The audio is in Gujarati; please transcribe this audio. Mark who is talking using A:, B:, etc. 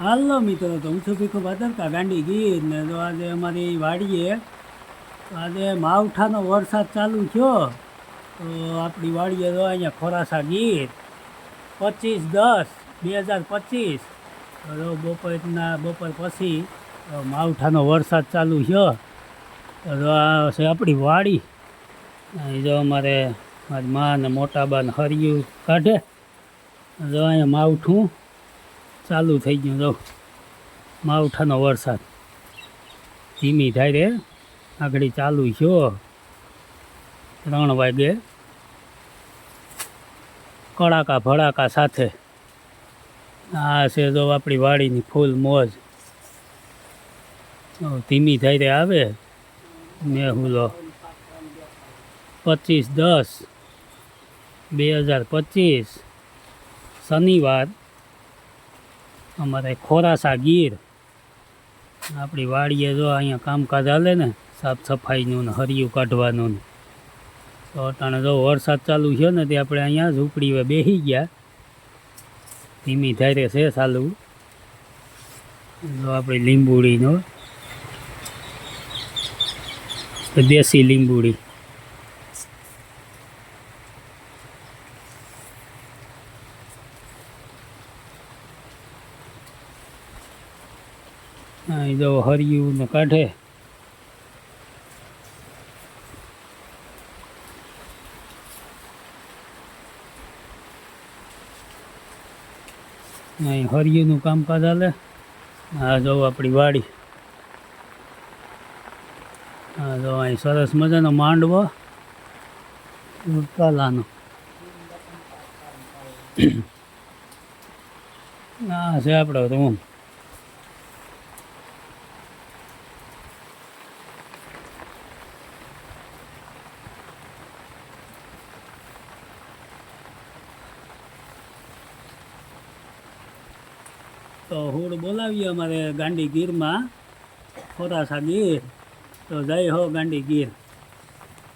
A: હાલો મિત્રો, તો હું છું ભીખુ ભાદરકા ગાંડી ગીર ને તો આજે અમારી વાડીએ આજે માવઠાનો વરસાદ ચાલુ થયો. તો આપણી વાડીએ તો અહીંયા ખોરાસા ગીર પચીસ દસ બે હજાર પચીસ. તો બપોરના, બપોર પછી માવઠાનો વરસાદ ચાલુ થયો. તો આ છે આપણી વાડી. જો અમારે મારી મા ને મોટા બા ને હરિયું કાઢે. જો અહીંયા માવઠું ચાલુ થઈ ગયું. જો, માવઠાનો વરસાદ. ધીમી થાય રે. આગળ ચાલુ થયો. ત્રણ વાગે કડાકા ભડાકા સાથે. આ છે જો આપણી વાડીની ફૂલ મોજ. ધીમી થાય રે આવે. મેહુલો પચીસ દસ, બે હજાર પચીસ, શનિવાર અમારે ખોરાસા ગીર. આપણી વાડીએ જો અહીંયા કામકાજ હાલે ને, સાફ સફાઈનું ને હરિયું કાઢવાનું ને. તો અટાણે જો વરસાદ ચાલુ થયો ને, તે આપણે અહીંયા ઝૂંપડી બેસી ગયા. ધીમી ધારે છે ચાલુ. જો આપણી લીંબુડીનો દેશી લીંબુડી. અહીં જો હરિયું ને કાઢે. અહીં હરિયુંનું કામકાજ હાલે. આ જો આપણી વાડી. આ જો અહીં સરસ મજાનો માંડવો. કાલાનો આ છે આપણો રૂમ. તો હુડ બોલાવીએ અમારે ગાંડી ગીરમાં. ખોરાસા ગીર તો જય હો ગાંડી ગીર.